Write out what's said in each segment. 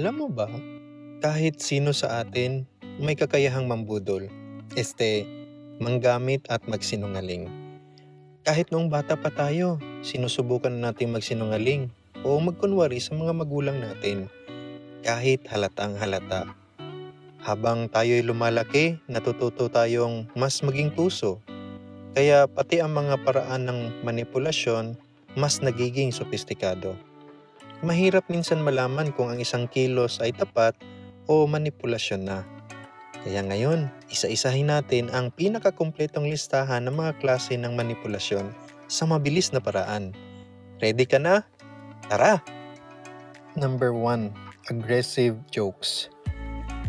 Alam mo ba, kahit sino sa atin may kakayahang mambudol, este, manggamit at magsinungaling. Kahit noong bata pa tayo, sinusubukan na natin magsinungaling o magkunwari sa mga magulang natin. Kahit halatang halata. Habang tayo'y lumalaki, natututo tayong mas maging puso. Kaya pati ang mga paraan ng manipulasyon mas nagiging sopistikado. Mahirap minsan malaman kung ang isang kilos ay tapat o manipulasyon na. Kaya ngayon, isa-isahin natin ang pinakakumpletong listahan ng mga klase ng manipulasyon sa mabilis na paraan. Ready ka na? Tara! Number 1. Aggressive jokes.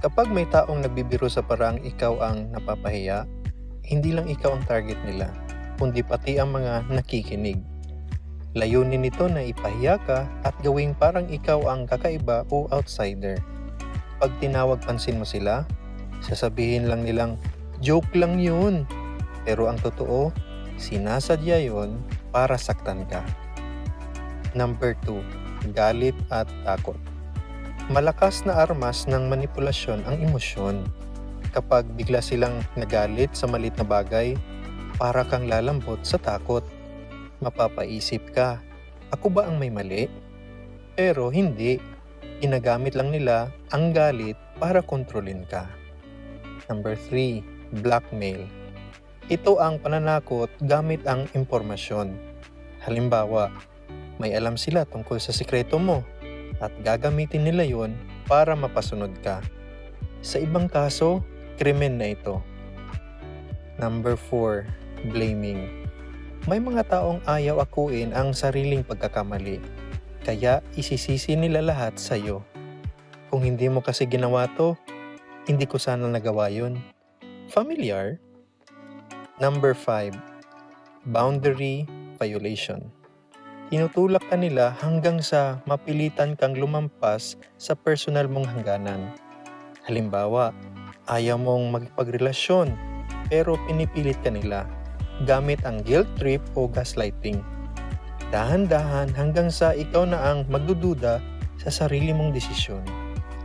Kapag may taong nagbibiro sa paraang ikaw ang napapahiya, hindi lang ikaw ang target nila, kundi pati ang mga nakikinig. Layunin nito na ipahiya ka at gawing parang ikaw ang kakaiba o outsider. Pag tinawag pansin mo sila, sasabihin lang nilang, joke lang yun. Pero ang totoo, sinasadya yon para saktan ka. Number 2. Galit at takot. Malakas na armas ng manipulasyon ang emosyon. Kapag bigla silang nagalit sa malit na bagay, para kang lalambot sa takot. Mapapaisip ka, ako ba ang may mali? Pero hindi. Ginagamit lang nila ang galit para kontrolin ka. Number 3. Blackmail. Ito ang pananakot gamit ang impormasyon. Halimbawa, may alam sila tungkol sa sikreto mo at gagamitin nila yon para mapasunod ka. Sa ibang kaso, krimen na ito. Number 4. Blaming. May mga taong ayaw akuin ang sariling pagkakamali, kaya isisisi nila lahat sa iyo. Kung hindi mo kasi ginawa to, hindi ko sana nagawa yun. Familiar? Number 5. Boundary violation. Tinutulak ka nila hanggang sa mapilitan kang lumampas sa personal mong hangganan. Halimbawa, ayaw mong magpagrelasyon pero pinipilit ka nila gamit ang guilt trip o gaslighting. Dahan-dahan hanggang sa ikaw na ang magdududa sa sarili mong desisyon.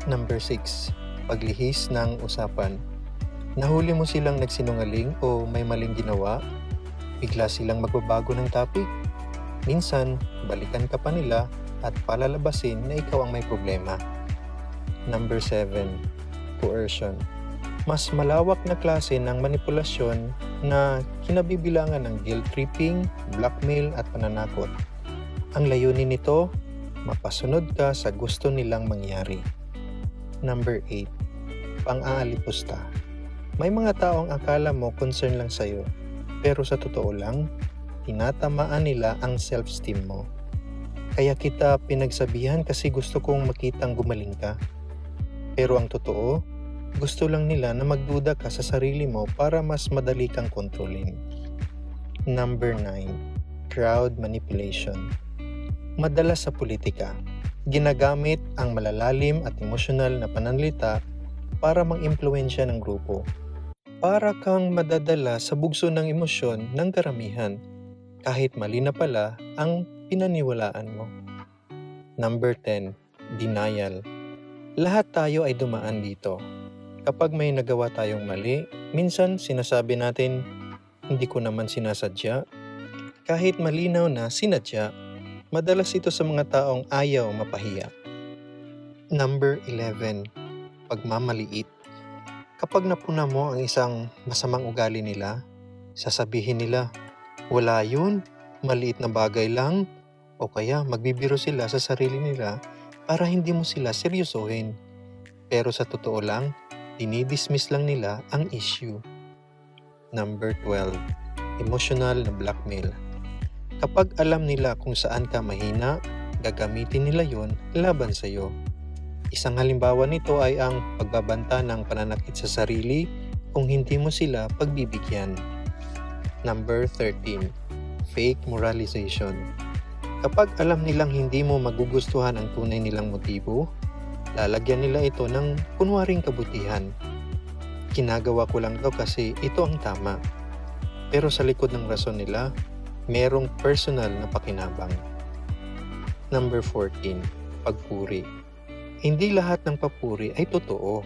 Number 6. Paglihis ng usapan. Nahuli mo silang nagsinungaling o may maling ginawa, bigla silang magbabago ng topic. Minsan, balikan ka pa nila at palalabasin na ikaw ang may problema. Number 7. Coercion. Mas malawak na klase ng manipulasyon na kinabibilangan ng guilt tripping, blackmail at pananakot. Ang layunin nito, mapasunod ka sa gusto nilang mangyari. Number 8. Pang-aalipusta. May mga taong akala mo concern lang sa'yo, pero sa totoo lang, tinatamaan nila ang self-esteem mo. Kaya kita pinagsabihan kasi gusto kong makitang gumaling ka. Pero ang totoo, gusto lang nila na magduda ka sa sarili mo para mas madali kang kontrolin. Number 9. Crowd manipulation. Madalas sa politika, ginagamit ang malalalim at emosyonal na pananalita para mang-impluensya ng grupo. Para kang madadala sa bugso ng emosyon ng karamihan, kahit mali na pala ang pinaniwalaan mo. Number 10. Denial. Lahat tayo ay dumaan dito. Kapag may nagawa tayong mali, minsan sinasabi natin, hindi ko naman sinasadya. Kahit malinaw na sinadya, madalas ito sa mga taong ayaw mapahiya. Number 11. Pagmamaliit. Kapag napuna mo ang isang masamang ugali nila, sasabihin nila, wala yun, maliit na bagay lang, o kaya magbibiro sila sa sarili nila para hindi mo sila seryosohin. Pero sa totoo lang, dinidismiss lang nila ang issue. Number 12. Emotional na blackmail. Kapag alam nila kung saan ka mahina, gagamitin nila yon laban sa iyo. Isang halimbawa nito ay ang pagbabanta ng pananakit sa sarili kung hindi mo sila pagbibigyan. Number 13. Fake moralization. Kapag alam nilang hindi mo magugustuhan ang tunay nilang motibo, lalagyan nila ito ng kunwaring kabutihan. Ginagawa ko lang daw kasi ito ang tama. Pero sa likod ng rason nila, merong personal na pakinabang. Number 14. Pagpuri. Hindi lahat ng papuri ay totoo.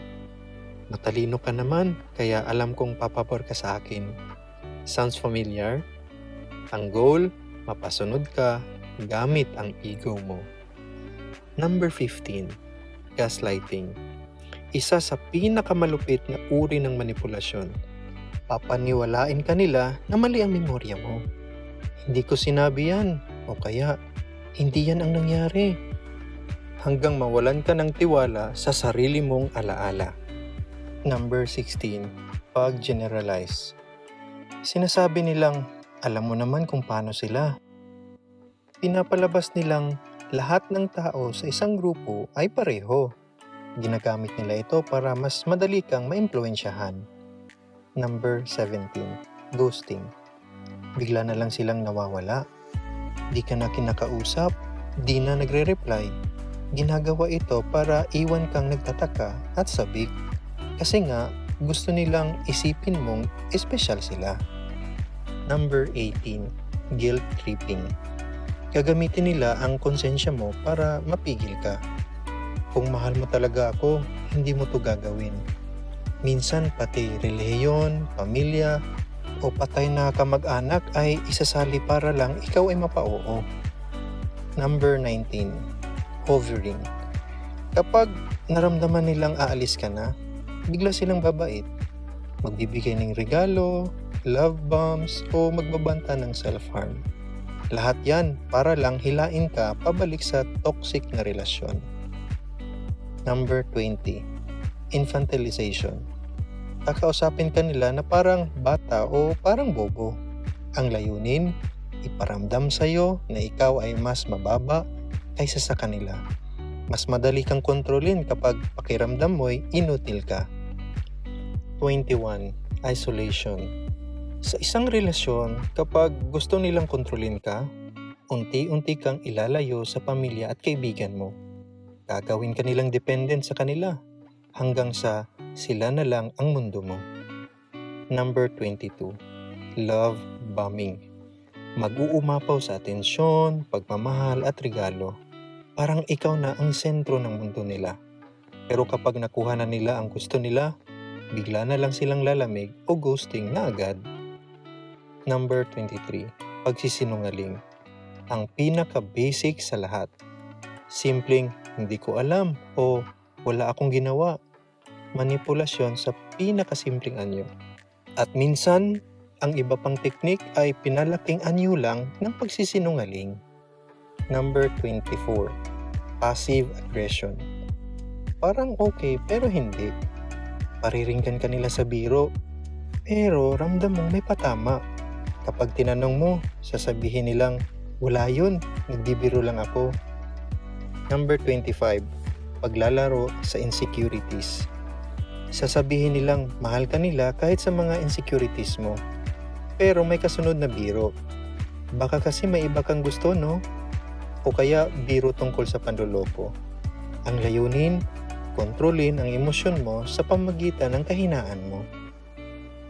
Matalino ka naman, kaya alam kong papabor ka sa akin. Sounds familiar? Ang goal, mapasunod ka gamit ang ego mo. Number 15, gaslighting. Isa sa pinakamalupit na uri ng manipulasyon. Papaniwalain ka nila na mali ang memorya mo. Hindi ko sinabi yan, o kaya hindi yan ang nangyari. Hanggang mawalan ka ng tiwala sa sarili mong alaala. Number 16, pag-generalize. Sinasabi nilang, alam mo naman kung paano sila. Pinapalabas nilang lahat ng tao sa isang grupo ay pareho. Ginagamit nila ito para mas madali kang maimpluensyahan. Number 17, ghosting. Bigla na lang silang nawawala. Di ka na kinakausap, di na nagre-reply. Ginagawa ito para iwan kang nagtataka at sabik. Kasi nga, gusto nilang isipin mong espesyal sila. Number 18, guilt tripping. Gagamitin nila ang konsensya mo para mapigil ka. Kung mahal mo talaga ako, hindi mo to gagawin. Minsan pati relihiyon, pamilya, o patay na kamag-anak ay isasali para lang ikaw ay mapa-oo. Number 19, hovering. Kapag naramdaman nilang aalis ka na, bigla silang babait. Magbibigay ng regalo, love bombs, o magbabanta ng self-harm. Lahat yan para lang hilain ka pabalik sa toxic na relasyon. Number 20. Infantilization. Kakausapin ka nila na parang bata o parang bobo. Ang layunin, iparamdam sa'yo na ikaw ay mas mababa kaysa sa kanila. Mas madali kang kontrolin kapag pakiramdam mo'y inutil ka. 21. Isolation. Sa isang relasyon, kapag gusto nilang kontrolin ka, unti-unti kang ilalayo sa pamilya at kaibigan mo. Gagawin ka nilang dependent sa kanila hanggang sa sila na lang ang mundo mo. Number 22. Love bombing. Mag-uumapaw sa atensyon, pagmamahal at regalo. Parang ikaw na ang sentro ng mundo nila. Pero kapag nakuha na nila ang gusto nila, bigla na lang silang lalamig o ghosting na agad. Number 23. Pagsisinungaling. Ang pinaka-basic sa lahat. Simpleng hindi ko alam o wala akong ginawa. Manipulasyon sa pinakasimpleng anyo. At minsan, ang iba pang teknik ay pinalaking anyo lang ng pagsisinungaling. Number 24. Passive aggression. Parang okay pero hindi. Pariringgan ka nila sa biro, pero ramdam mong may patama. Kapag tinanong mo, sasabihin nilang, wala yun, nagbibiro lang ako. Number 25. Paglalaro sa insecurities. Sasabihin nilang mahal ka nila kahit sa mga insecurities mo. Pero may kasunod na biro. Baka kasi may iba kang gusto, no? O kaya biro tungkol sa panloloko. Ang layunin, kontrolin ang emosyon mo sa pamagitan ng kahinaan mo.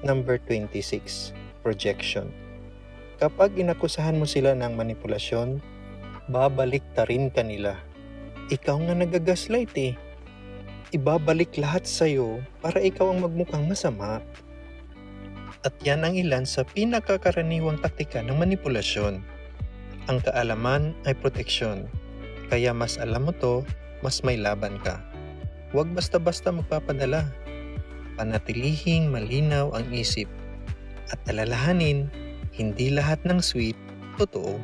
Number 26. Projection. Kapag inakusahan mo sila ng manipulasyon, babalik ta rin ka nila. Ikaw nga nagagaslight eh. Ibabalik lahat sa'yo para ikaw ang magmukhang masama. At yan ang ilan sa pinakakaraniwang taktika ng manipulasyon. Ang kaalaman ay proteksyon. Kaya mas alam mo to, mas may laban ka. Huwag basta-basta magpapadala. Panatilihing malinaw ang isip. At alalahanin, hindi lahat ng sweet, totoo.